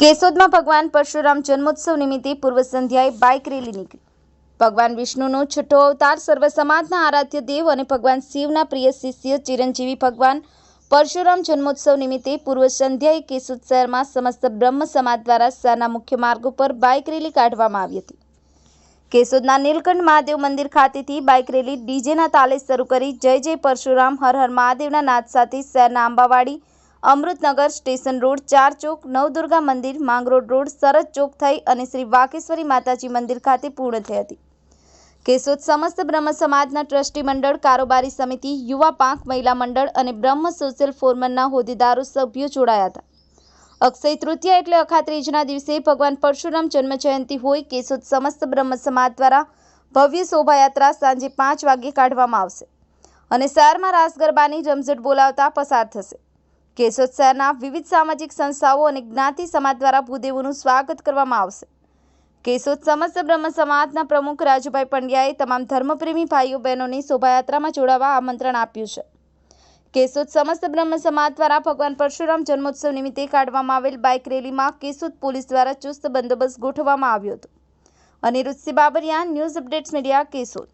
કેશોદમાં ભગવાન પરશુરામ જન્મોત્સવ નિમિત્તે પૂર્વ સંધ્યાએ બાઇક રેલી નીકળી. ભગવાન વિષ્ણુનો છઠ્ઠો અવતાર સર્વ સમાજના આરાધ્ય દેવ અને ભગવાન શિવના પ્રિય શિષ્ય ચિરંજીવી ભગવાન પરશુરામ જન્મોત્સવ નિમિત્તે પૂર્વ સંધ્યાએ કેશોદ શહેરમાં સમસ્ત બ્રહ્મ સમાજ દ્વારા શહેરના મુખ્ય માર્ગ ઉપર બાઇક રેલી કાઢવામાં આવી હતી. કેશોદના નીલકંઠ મહાદેવ મંદિર ખાતેથી બાઇક રેલી ડીજેના તાલે શરૂ કરી જય જય પરશુરામ, હર હર મહાદેવના નાદ સાથે શહેરના આંબાવાડી અમૃતનગર સ્ટેશન રોડ, ચાર ચોક, નવદુર્ગા મંદિર માંગરોડ રોડ સરસ ચોક થઈ અને શ્રી વાકેશ્વરી માતાજી મંદિર ખાતે પૂર્ણ થઈ હતી. કેશોદ સમસ્ત બ્રહ્મ સમાજના ટ્રસ્ટી મંડળ, કારોબારી સમિતિ, યુવા પાંખ, મહિલા મંડળ અને બ્રહ્મ સોશિયલ ફોરમના હોદ્દેદારો, સભ્યો જોડાયા હતા. અક્ષય તૃતીયા એટલે અખાત્રીજના દિવસે ભગવાન પરશુરામ જન્મ જયંતિ હોય કેશોદ સમસ્ત બ્રહ્મ સમાજ દ્વારા ભવ્ય શોભાયાત્રા સાંજે પાંચ વાગ્યે કાઢવામાં આવશે અને શહેરમાં રાસ ગરબાની રમઝટ બોલાવતા પસાર થશે. કેશોદ શહેરના વિવિધ સામાજિક સંસ્થાઓ અને જ્ઞાતિ સમાજ દ્વારા ભૂદેવોનું સ્વાગત કરવામાં આવશે. કેશોદ સમસ્ત બ્રહ્મ સમાજના પ્રમુખ રાજુભાઈ પંડ્યાએ તમામ ધર્મપ્રેમી ભાઈઓ બહેનોને શોભાયાત્રામાં જોડાવા આમંત્રણ આપ્યું છે. કેશોદ સમસ્ત બ્રહ્મ સમાજ દ્વારા ભગવાન પરશુરામ જન્મોત્સવ નિમિત્તે કાઢવામાં આવેલ બાઇક રેલીમાં કેશોદ પોલીસ દ્વારા ચુસ્ત બંદોબસ્ત ગોઠવવામાં આવ્યો હતો. Aniruddhsinh Babariya, news updates media, Keshod.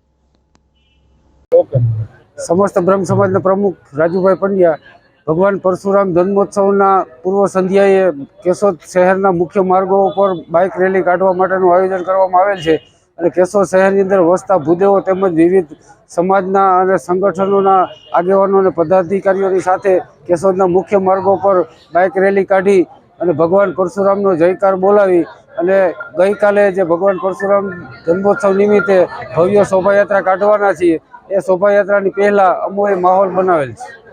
સમસ્ત બ્રહ્મ સમાજના પ્રમુખ રાજુભાઈ પંડ્યા ભગવાન પરશુરામ જન્મોત્સવના પૂર્વ સંધ્યાએ કેશોદ શહેરના મુખ્ય માર્ગો ઉપર બાઇક રેલી કાઢવા માટેનું આયોજન કરવામાં આવેલ છે અને કેશોદ શહેરની અંદર વસતા ભૂદેવો તેમજ વિવિધ સમાજના અને સંગઠનોના આગેવાનો અને પદાધિકારીઓની સાથે કેશોદના મુખ્ય માર્ગો પર બાઇક રેલી કાઢી અને ભગવાન પરશુરામનો જયકાર બોલાવી અને ગઈકાલે જે ભગવાન પરશુરામ જન્મોત્સવ નિમિત્તે ભવ્ય શોભાયાત્રા કાઢવાના છીએ, એ શોભાયાત્રાની પહેલાં અમોએ માહોલ બનાવેલ છે.